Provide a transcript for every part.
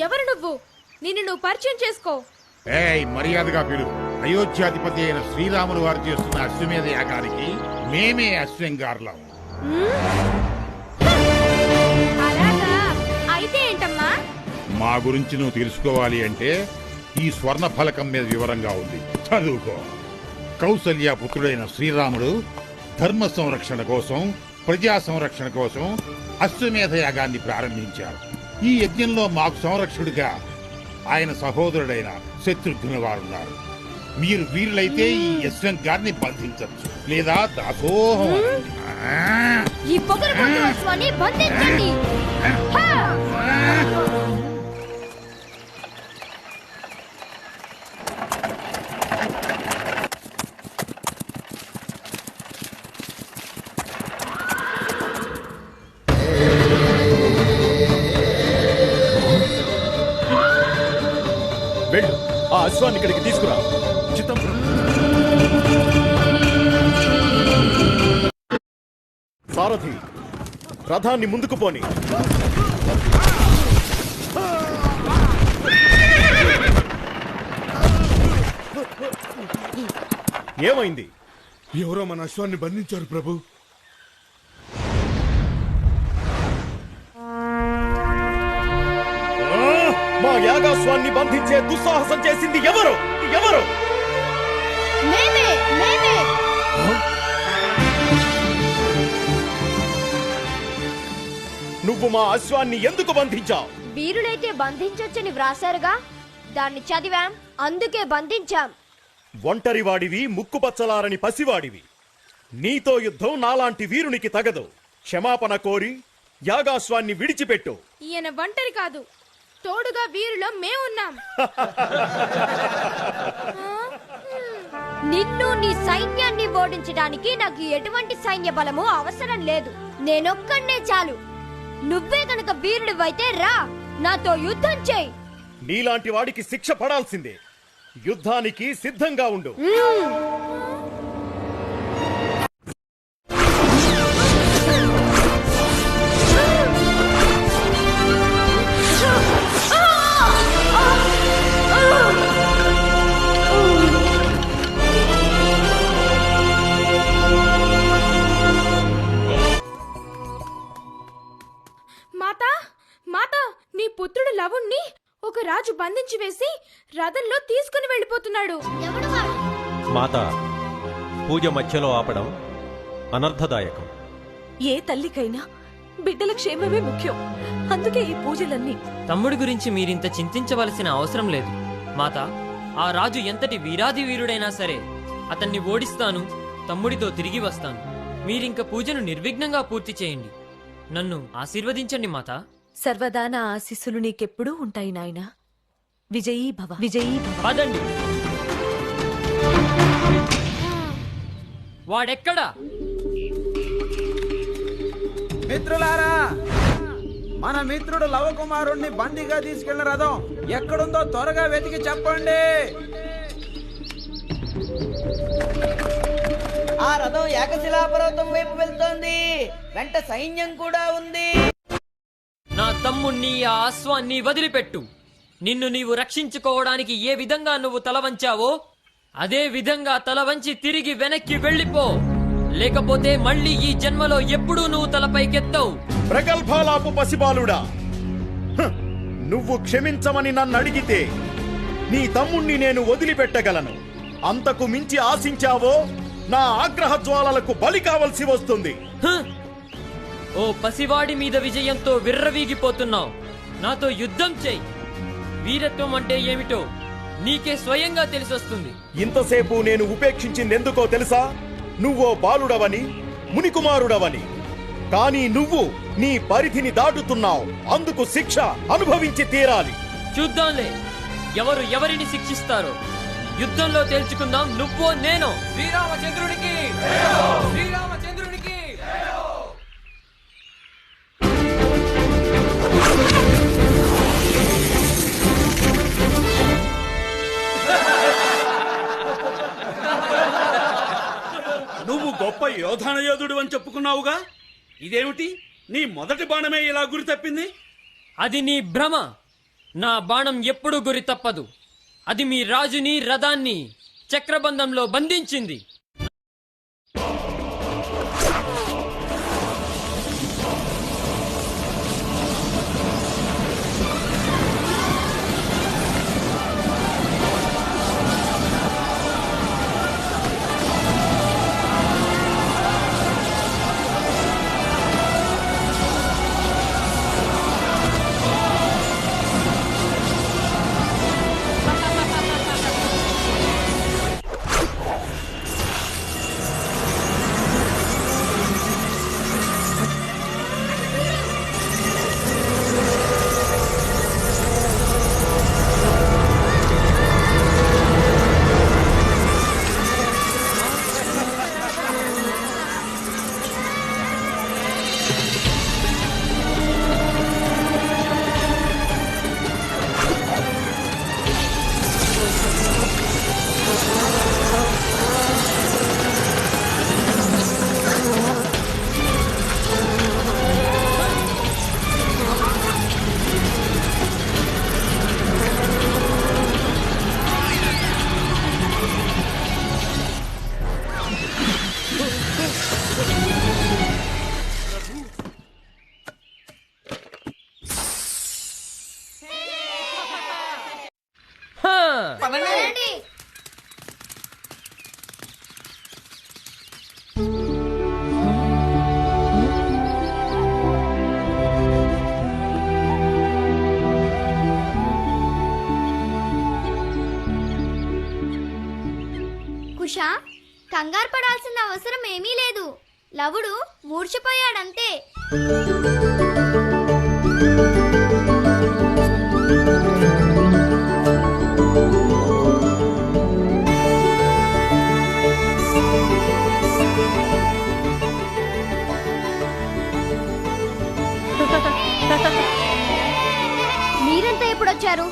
ఎవరు నువ్వు? నిన్ను నువ్వు పరిచయం చేసుకో. ఏయ్ మర్యాదగా పిలు. అయోధ్యాధిపతి అయిన శ్రీరాములు వారు చేస్తున్న అశ్వమేధ యాగానికి మేమే అశ్వంగారులం. అలాగా? అయితే ఏంటమ్మా? మా గురించి నువ్వు తెలుసుకోవాలి అంటే ఈ స్వర్ణ ఫలకం మీద వివరంగా ఉంది. చదువుకో. కౌసల్య పుత్రుడైన శ్రీరాముడు ధర్మ సంరక్షణ కోసం ప్రజా సంరక్షణ కోసం అశ్వమేధ యాగాన్ని ప్రారంభించారు. ఈ యజ్ఞంలో మాకు సంరక్షకుడిగా ఆయన సహోదరుడైన శత్రుఘ్నుల వారున్నారు మీరు వీరులైతే ఈ యశ్వంత్ గారిని బంధించవచ్చు. లేదా దాసోహం! ఈ పొగరు బంధించండి. వెళ్ళు. ఆ అశ్వాన్ని ఇక్కడికి తీసుకురా. చిత్తం. సారథి రథాన్ని ముందుకు పోని. ఏమైంది? ఎవరో మన అశ్వాన్ని బంధించారు ప్రభు. మా యాగాశ్వాన్ని బంధించే దుస్సాహసం చేసింది ఎవరు? ఎవరు? నువ్వు మా అశ్వాన్ని ఎందుకు బంధించావు? వీరులైతే బంధించొచ్చని వ్రాసారుగా దాన్ని చదివాం అందుకే బంధించాం. ఒంటరివాడివి ముక్కుపచ్చలారని పసివాడివి. నీతో యుద్ధం నాలాంటి వీరునికి తగదు. క్షమాపణ కోరి యాగాశ్వాన్ని విడిచిపెట్టు. ఈయన ఒంటరి కాదు. తోడుగా వీరిలో మేమున్నాం. నిన్ను నీ సైన్యాన్ని ఓడించడానికి నాకు ఎటువంటి సైన్య బలము అవసరం లేదు. నేనొక్కడే చాలు. నువ్వే కనుక వీరుడివైతే రా నాతో యుద్ధం చేయి. నీలాంటి వాడికి శిక్ష పడాల్సిందే. యుద్ధానికి సిద్ధంగా ఉండు. రాజు బంధించి వేసి రథంలో తీసుకుని వెళ్ళిపోతున్నాడు. మాత పూజ మధ్యలో ఆపడం అనర్థదాయకం ఏ తల్లికైనా బిడ్డల క్షేమమే ముఖ్యం. అందుకే ఈ పూజలన్నీ. తమ్ముడి గురించి మీరింత చింతించవలసిన అవసరం లేదు. మాత ఆ రాజు ఎంతటి వీరాది వీరుడైనా సరే అతన్ని ఓడిస్తాను తమ్ముడితో తిరిగి వస్తాను. మీరింక పూజను నిర్విఘ్నంగా పూర్తి చేయండి. నన్ను ఆశీర్వదించండి మాత. సర్వదా నా ఆశీస్సులు నీకెప్పుడూ ఉంటాయి నాయనా. విజయీ భవ. విజయీ భవ. పదండి. వాడెక్కడా? మిత్రులారా మన మిత్రుడు లవకుమారుణ్ణి బందీగా తీసుకెళ్ళిన రథం ఎక్కడుందో త్వరగా వెతికి చెప్పండి. ఆ రథం ఏకశిలాపర్వతం వైపు వెళ్తోంది. వెంట సైన్యం కూడా ఉంది. తమ్ముణ్ణి ఆ అశ్వాన్ని వదిలిపెట్టు నిన్ను నీవు రక్షించుకోవడానికి ఏ విధంగా నువ్వు తల వంచావో అదే విధంగా తల వంచి తిరిగి వెనక్కి వెళ్ళిపో లేకపోతే మళ్ళీ ఈ జన్మలో ఎప్పుడూ నువ్వు తలపైకెత్తవు ప్రగల్భాలాపు పసిబాలుడా హ్! నువ్వు క్షమించమని నన్ను అడిగితే నీ తమ్ముణ్ణి నేను వదిలిపెట్టగలను అంతకు మించి ఆశించావో నా ఆగ్రహ జ్వాలలకు బలి కావలసి వస్తుంది హ్! ఓ పసివాడి మీద విజయంతో విర్రవీగిపోతున్నావు. నాతో యుద్ధం చేయి. వీరత్వం అంటే ఏమిటో నీకే స్వయంగా తెలిసొస్తుంది. ఇంతసేపు నేను ఉపేక్షించింది ఎందుకో తెలుసా? నువ్వో బాలుడవని మునికుమారుడవని. కానీ నువ్వు నీ పరిధిని దాటుతున్నావు. అందుకు శిక్ష అనుభవించి తీరాలి. చూద్దాంలే. ఎవరు ఎవరిని శిక్షిస్తారో. యుద్ధంలో తేల్చుకుందాం. నువ్వో నేనో. శ్రీరామచంద్రుడికి. శ్రీరామచంద్రుడికి. గొప్ప యోధాన యోధుడు అని చెప్పుకున్నావుగా? ఇదేమిటి? నీ మొదటి బాణమే ఇలా గురి తప్పింది? అది నీ భ్రమ. నా బాణం ఎప్పుడూ గురి తప్పదు. అది మీ రాజుని రథాన్ని చక్రబంధంలో బంధించింది. లవుడు మూర్చిపోయాడంతే. మీరంతా ఎప్పుడొచ్చారు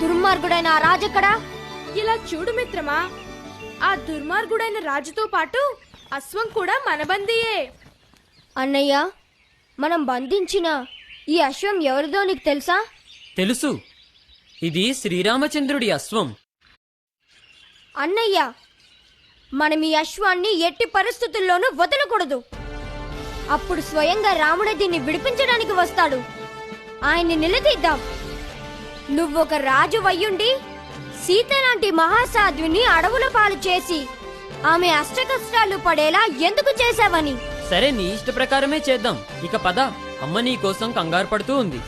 దుర్మార్గుడైన ఆ రాజెక్కడా ఇలా చూడు మిత్రమా ఆ దుర్మార్గుడైన రాజుతో పాటు అశ్వం కూడా మన బందీయే. అన్నయ్య మనం బంధించిన ఈ అశ్వం ఎవరిదో నీకు తెలుసా? తెలుసు. ఇది శ్రీరామచంద్రుడి అశ్వం. అన్నయ్య మనం ఈ అశ్వాన్ని ఎట్టి పరిస్థితుల్లోనూ వదలకూడదు. అప్పుడు స్వయంగా రాముడే దీన్ని విడిపించడానికి వస్తాడు. ఆయన్ని నిలదీద్దాం. నువ్వొక రాజు వయ్యుండి సీత లాంటి మహాసాధ్విని అడవుల పాలు చేసి ఆమె అష్టకష్టాలు పడేలా ఎందుకు చేశావని? సరే నీ ఇష్ట ప్రకారమే చేద్దాం. ఇక పద. అమ్మ నీ కోసం కంగారు పడుతూ ఉంది.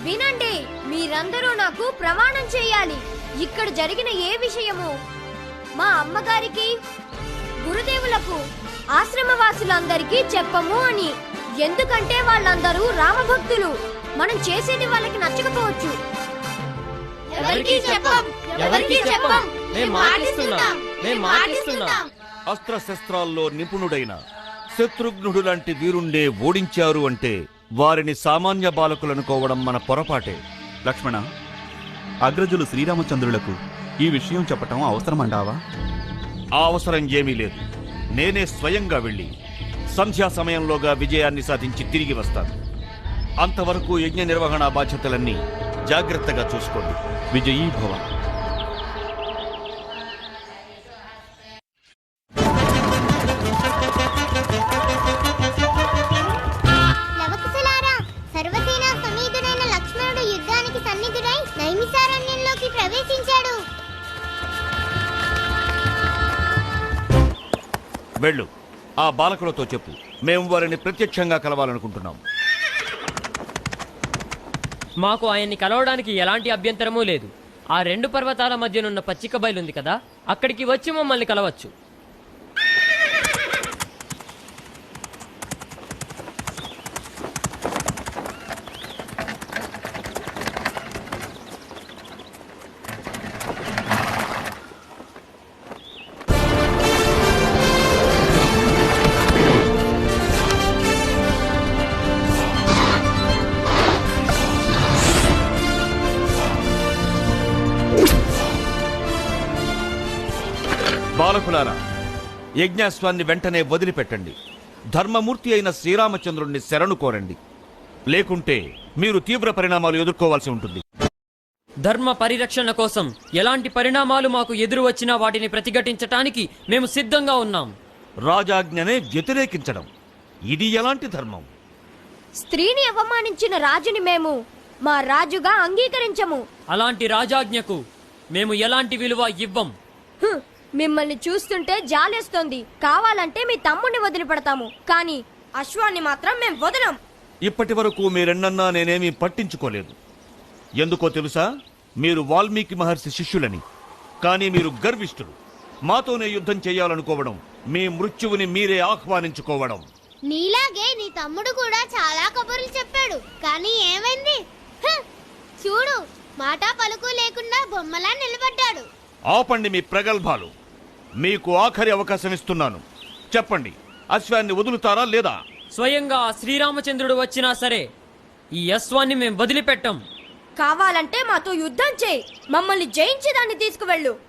వినండి మీరందరూ నాకు ప్రమాణం చేయాలి. ఇక్కడ జరిగిన ఏ విషయము మా అమ్మగారికి గురుదేవులకు ఆశ్రమవాసులందరికీ చెప్పము అని. ఎందుకంటే వాళ్ళందరూ రామభక్తులు. మనం చేసేది వాళ్ళకి నచ్చకపోవచ్చు. ఎవరికీ చెప్పం. ఎవరికీ చెప్పం. మేం మాటిస్తున్నాం. మేం మాటిస్తున్నాం. అస్త్రశస్త్రాల్లో నిపుణుడైన శత్రుఘ్నుడు లాంటి వీరుండే ఓడించారు అంటే వారిని సామాన్య బాలకులనుకోవడం మన పొరపాటే. లక్ష్మణ అగ్రజులు శ్రీరామచంద్రులకు ఈ విషయం చెప్పటం అవసరమంటావా? ఆ అవసరం ఏమీ లేదు. నేనే స్వయంగా వెళ్ళి సంధ్యా సమయంలోగా విజయాన్ని సాధించి తిరిగి వస్తాను. అంతవరకు యజ్ఞ నిర్వహణ బాధ్యతలన్నీ జాగ్రత్తగా చూసుకోండి. విజయీ భవ వెళ్ళు. ఆ బాలకులతో చెప్పు. మేము వారిని ప్రత్యక్షంగా కలవాలనుకుంటున్నాం. మాకు ఆయన్ని కలవడానికి ఎలాంటి అభ్యంతరమూ లేదు. ఆ రెండు పర్వతాల మధ్యనున్న పచ్చిక బయలుంది కదా? అక్కడికి వచ్చి మమ్మల్ని కలవచ్చు. బాలకులారా యజ్ఞాస్వాన్ని వెంటనే వదిలిపెట్టండి. ధర్మమూర్తి అయిన శ్రీరామచంద్రుణ్ణి శరణు కోరండి. లేకుంటే మీరు తీవ్ర పరిణామాలు ఎదుర్కోవాల్సి ఉంటుంది. ధర్మ పరిరక్షణ కోసం ఎలాంటి పరిణామాలు మాకు ఎదురు వచ్చినా వాటిని ప్రతిఘటించటానికి మేము సిద్ధంగా ఉన్నాం. రాజాజ్ఞనే వ్యతిరేకించడం ఇది ఎలాంటి ధర్మం? స్త్రీని అవమానించిన రాజుని మేము మా రాజుగా అంగీకరించము. అలాంటి రాజాజ్ఞకు మేము ఎలాంటి విలువ ఇవ్వం? హ్, మిమ్మల్ని చూస్తుంటే జాలేస్తోంది. కావాలంటే మీ తమ్ముడిని వదిలిపెడతాము. కానీ అశ్వాన్ని మాత్రం మేము వదలం. ఇప్పటి వరకు మీరెన్నన్నా నేనేమీ పట్టించుకోలేదు. ఎందుకో తెలుసా? మీరు వాల్మీకి మహర్షి శిష్యులని. కానీ మీరు గర్విష్ఠులు. మాతోనే యుద్ధం చేయాలనుకోవడం మీ మృత్యువుని మీరే ఆహ్వానించుకోవడం. నీలాగే నీ తమ్ముడు కూడా చాలా కబుర్లు చెప్పాడు. కానీ ఏమైంది? హ! చూడు మాట పలుకు లేకుండా బొమ్మలా నిలబడ్డాడు. ఆపండి మీ ప్రగల్భాలు. మీకు ఆఖరి అవకాశం ఇస్తున్నాను. చెప్పండి అశ్వాన్ని వదులుతారా లేదా? స్వయంగా శ్రీరామచంద్రుడు వచ్చినా సరే ఈ అశ్వాన్ని మేము వదిలిపెట్టం. కావాలంటే మాతో యుద్ధం చేయి. మమ్మల్ని జయించి దాన్ని తీసుకువెళ్ళు.